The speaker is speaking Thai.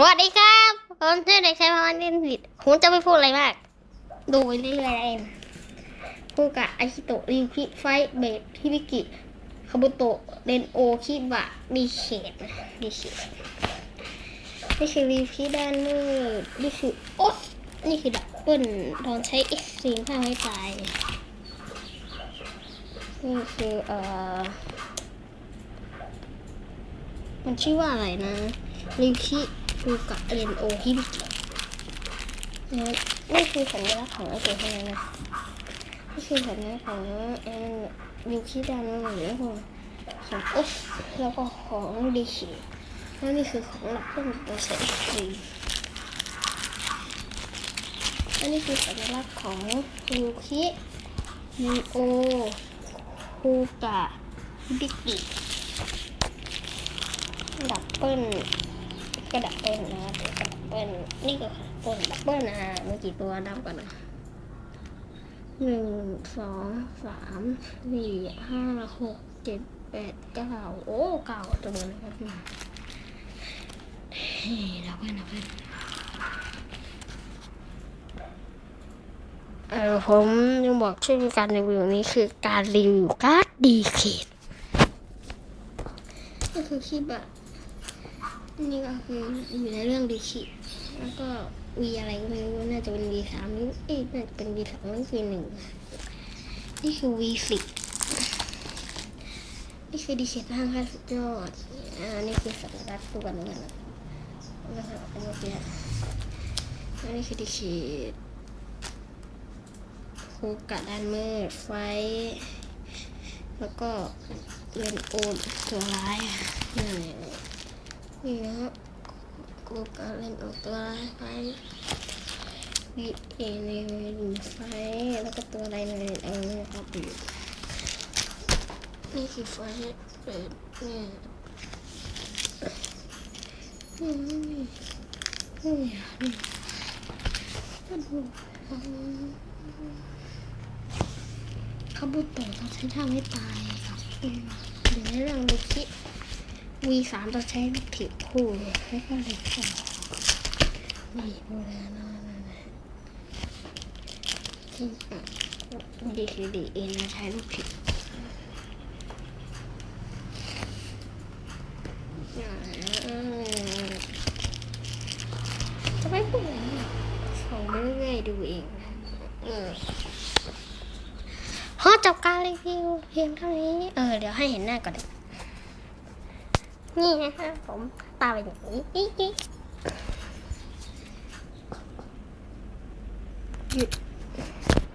สวัสดีครับผมชื่อเด็กชายพาวันดินสิทธิ์ผมจะไม่พูดอะไรมาก ดูไปเรื่อยๆเองพูดกับอาคิโตะริวคิไฟเบทฮิบิกิคาบุโตะเรนโอคิบะดีเขตดีเขตนี่คือริวคิด้านมืดนี่คือโอ๊สนี่คือดับเบิลตอนใช้เอ็กซ์ตรีมฆ่าให้ตายนี่คือเอ่อมันชื่อว่าอะไรนะริว คิรูกะเรนโอฮิบิกินะนี่คือสัญลักษณ์ของไอตัวนี้นะนี่คือสัญลักษณ์ของเอ็นริวคิดานะหรือของของเอฟแล้วก็ของดีคิแล้วนี่คือของหลักต้นตัวใส่เอ็กซ์ตรีมอันนี้คือสัญลักษณ์ของริวคิเรนโอคูกะบิกิดับเบิล ก็ดับเบิลนะเดี๋ยวก็ดับเบิลนี่ก็ดับเบิลดับเบิลนะมีกี่ตัวนับก่อนนะหนึ่งสองสามสี่ห้าหกเจ็ดแปดเก้าโอ้เก้าตัวนะครับเฮ้ยดับเบิลดับเบิลเออผมยังบอกชื่อการรีวิวนี้คือการรีวิวการ์ดดีเคดก็คือคลิปอะ นี่ก็คืออยู่ในเรื่องดีคิแล้วก็วีอะไรก็ไม่รู้น่าจะเป็นวีสามนี่เอ๊ะน่าจะเป็นวีสองหรือหนึ่งนี่คือวีสิบนี่คือดีคิห้างค่าสุดยอดอ่านี่คือสัญลักตัวกันเหมือนกันนะนะครับอันนี้คืออันนี้คือดีคิโคกะด้านมืดไฟ แล้วก็เลนโอนตัวร้ายนี่ นี่นะครับกูก็เล่นออกตัวอะไรไปวีเอในไฟแล้วก็ตัวอะไรในเออครับอยู่นี่คือไฟเปิดเนี่ยนี่นี่นี่นี่ก็ดูคาบุโตะต้องใช้ท่าไม่ตายครับอืมเดี๋ยวในเรื่องดูคลิป V สามเราใช้ลูกถิบคู่แล้วก็เล็กสองนี่ดูแลนะที่ดีคือดีเอ็นใช้ลูกถิบจะไมพูดอะไรส่งไปเรื่อยดูเองเออพอจบการรีวิวเพียงเท่านี้ เออ เดี๋ยวให้เห็นหน้าก่อน นี่นะคะผมตาเป็นอย่างนี้หยุด